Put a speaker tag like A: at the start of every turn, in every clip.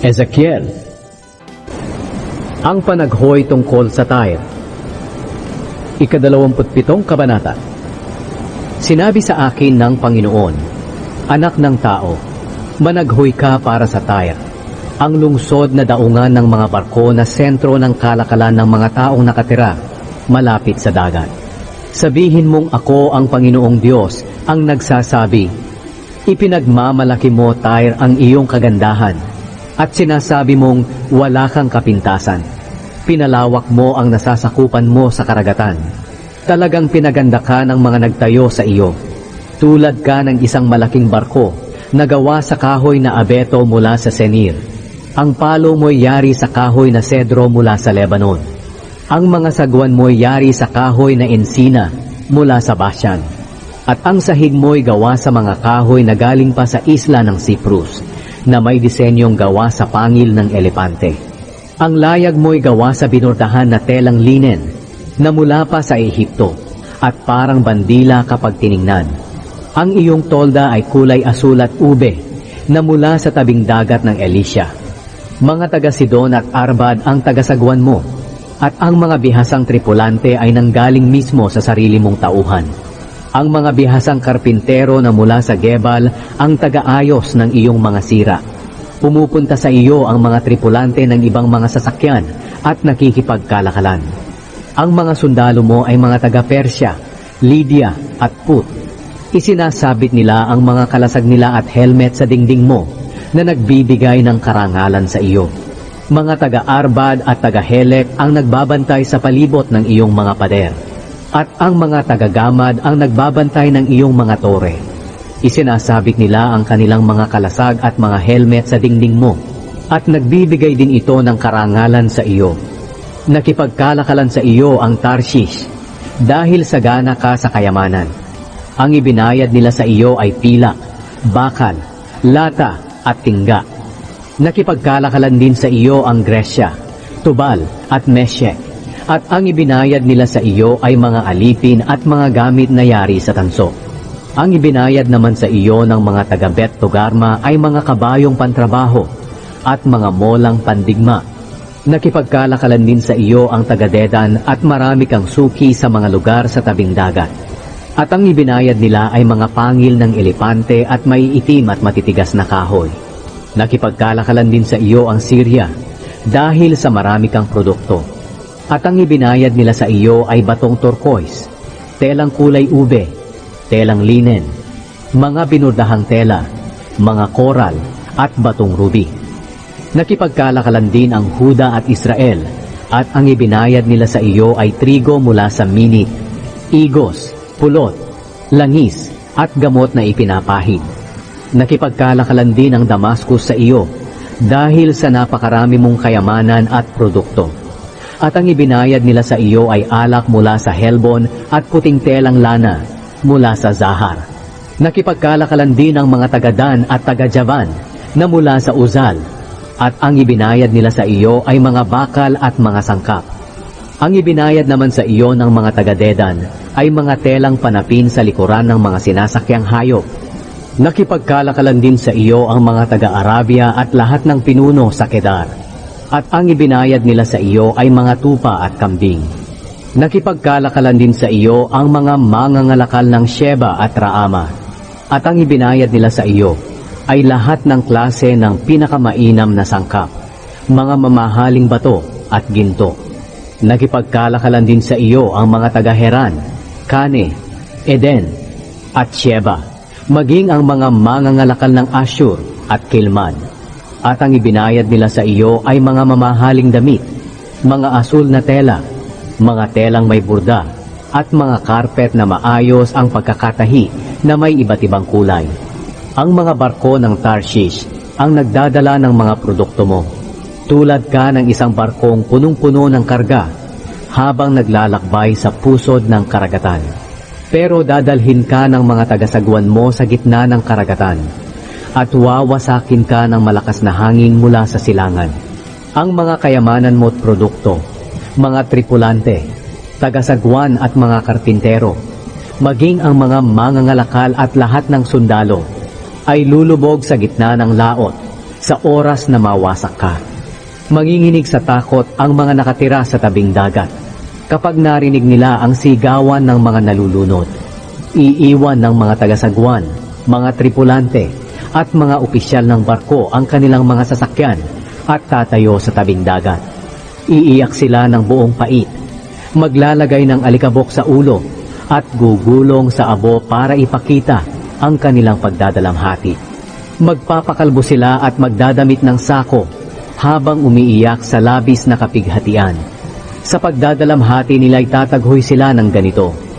A: Ezekiel. Ang panaghoy tungkol sa Tyre Ikadalawamputpitong kabanata. Sinabi sa akin ng Panginoon, Anak ng tao, managhoy ka para sa Tyre, ang lungsod na daungan ng mga barko na sentro ng kalakalan ng mga taong nakatira malapit sa dagat. Sabihin mong ako ang Panginoong Diyos ang nagsasabi, Ipinagmamalaki mo, Tyre, ang iyong kagandahan at sinasabi mong wala kang kapintasan. Pinalawak mo ang nasasakupan mo sa karagatan. Talagang pinaganda ka ng mga nagtayo sa iyo. Tulad ka ng isang malaking barko na gawa sa kahoy na abeto mula sa Senir. Ang palo mo'y yari sa kahoy na sedro mula sa Lebanon. Ang mga sagwan mo'y yari sa kahoy na ensina mula sa Bashan. At ang sahig mo'y gawa sa mga kahoy na galing pa sa isla ng Cyprus, na may disenyong gawa sa pangil ng elepante. Ang layag mo'y gawa sa binurdahan na telang linen, na mula pa sa Ehipto, at parang bandila kapag tiningnan. Ang iyong tolda ay kulay asul at ube, na mula sa tabing dagat ng Elisha. Mga taga Sidon at Arbad ang tagasagwan mo, at ang mga bihasang tripulante ay nanggaling mismo sa sarili mong tauhan. Ang mga bihasang karpintero na mula sa Gebal ang tagaayos ng iyong mga sira. Pumupunta sa iyo ang mga tripulante ng ibang mga sasakyan at nakikipagkalakalan. Ang mga sundalo mo ay mga taga-Persya, Lydia at Put. Isinasabit nila ang mga kalasag nila at helmet sa dingding mo na nagbibigay ng karangalan sa iyo. Mga taga-Arbad at taga-Helek ang nagbabantay sa palibot ng iyong mga pader. At ang mga taga-Gamad ang nagbabantay ng iyong mga tore. Isinasabit nila ang kanilang mga kalasag at mga helmet sa dingding mo. At nagbibigay din ito ng karangalan sa iyo. Nakipagkalakalan sa iyo ang Tarshish dahil sagana ka sa kayamanan. Ang ibinayad nila sa iyo ay pilak, bakal, lata at tingga. Nakipagkalakalan din sa iyo ang Gresya, Tubal at Meshek. At ang ibinayad nila sa iyo ay mga alipin at mga gamit na yari sa tanso. Ang ibinayad naman sa iyo ng mga taga Bet Togarma ay mga kabayong pantrabaho at mga molang pandigma. Nakipagkalakalan din sa iyo ang taga Dedan at marami kang suki sa mga lugar sa tabing dagat. At ang ibinayad nila ay mga pangil ng elepante at may itim at matitigas na kahoy. Nakipagkalakalan din sa iyo ang Syria dahil sa marami kang produkto. At ang ibinayad nila sa iyo ay batong turquoise, telang kulay ube, telang linen, mga binurdahang tela, mga koral at batong ruby. Nakipagkalakalan din ang Huda at Israel at ang ibinayad nila sa iyo ay trigo mula sa minit, igos, pulot, langis at gamot na ipinapahid. Nakipagkalakalan din ang Damascus sa iyo dahil sa napakarami mong kayamanan at produkto. At ang ibinayad nila sa iyo ay alak mula sa Helbon at puting telang lana mula sa Zahar. Nakipagkalakalan din ang mga tagadan at taga-Javan na mula sa Uzal at ang ibinayad nila sa iyo ay mga bakal at mga sangkap. Ang ibinayad naman sa iyo ng mga taga-Dedan ay mga telang panapin sa likuran ng mga sinasakyang hayop. Nakipagkalakalan din sa iyo ang mga taga-Arabia at lahat ng pinuno sa Kedar. At ang ibinayad nila sa iyo ay mga tupa at kambing. Nakipagkalakalan din sa iyo ang mga mangangalakal ng Sheba at Raama. At ang ibinayad nila sa iyo ay lahat ng klase ng pinakamainam na sangkap, mga mamahaling bato at ginto. Nakipagkalakalan din sa iyo ang mga taga-Heran, Kane, Eden, at Sheba, maging ang mga mangangalakal ng Ashur at Kilman. At ang ibinayad nila sa iyo ay mga mamahaling damit, mga asul na tela, mga telang may burda, at mga karpet na maayos ang pagkakatahi na may iba't ibang kulay. Ang mga barko ng Tarshish ang nagdadala ng mga produkto mo. Tulad ka ng isang barkong punong-puno ng karga habang naglalakbay sa pusod ng karagatan. Pero dadalhin ka ng mga tagasagwan mo sa gitna ng karagatan at wawasakin ka ng malakas na hangin mula sa silangan. Ang mga kayamanan mo at produkto, mga tripulante, tagasagwan at mga karpintero, maging ang mga mangangalakal at lahat ng sundalo, ay lulubog sa gitna ng laot sa oras na mawasak ka. Manginginig sa takot ang mga nakatira sa tabing dagat kapag narinig nila ang sigawan ng mga nalulunod. Iiwan ng mga tagasagwan, mga tripulante, at mga opisyal ng barko ang kanilang mga sasakyan at tatayo sa tabing dagat. Iiyak sila ng buong pait, maglalagay ng alikabok sa ulo at gugulong sa abo para ipakita ang kanilang pagdadalamhati. Magpapakalbo sila at magdadamit ng sako habang umiiyak sa labis na kapighatian. Sa pagdadalamhati nila itataghoy sila ng ganito.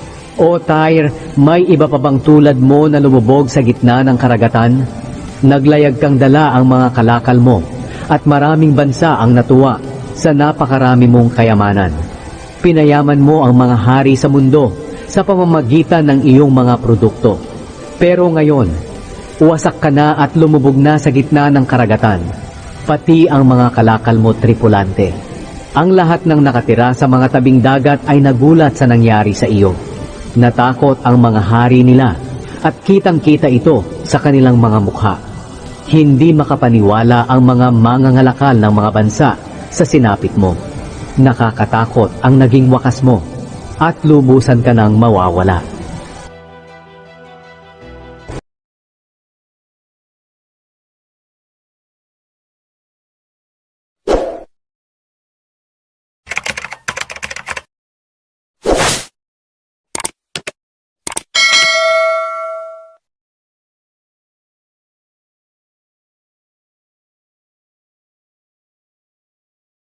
A: O Tyre, may iba pa bang tulad mo na lumubog sa gitna ng karagatan? Naglayag kang dala ang mga kalakal mo at maraming bansa ang natuwa sa napakarami mong kayamanan. Pinayaman mo ang mga hari sa mundo sa pamamagitan ng iyong mga produkto. Pero ngayon, wasak ka na at lumubog na sa gitna ng karagatan, pati ang mga kalakal mo tripulante. Ang lahat ng nakatira sa mga tabing dagat ay nagulat sa nangyari sa iyo. Natakot ang mga hari nila at kitang-kita ito sa kanilang mga mukha. Hindi makapaniwala ang mga mangangalakal ng mga bansa sa sinapit mo. Nakakatakot ang naging wakas mo at lubusan ka ng mawawala.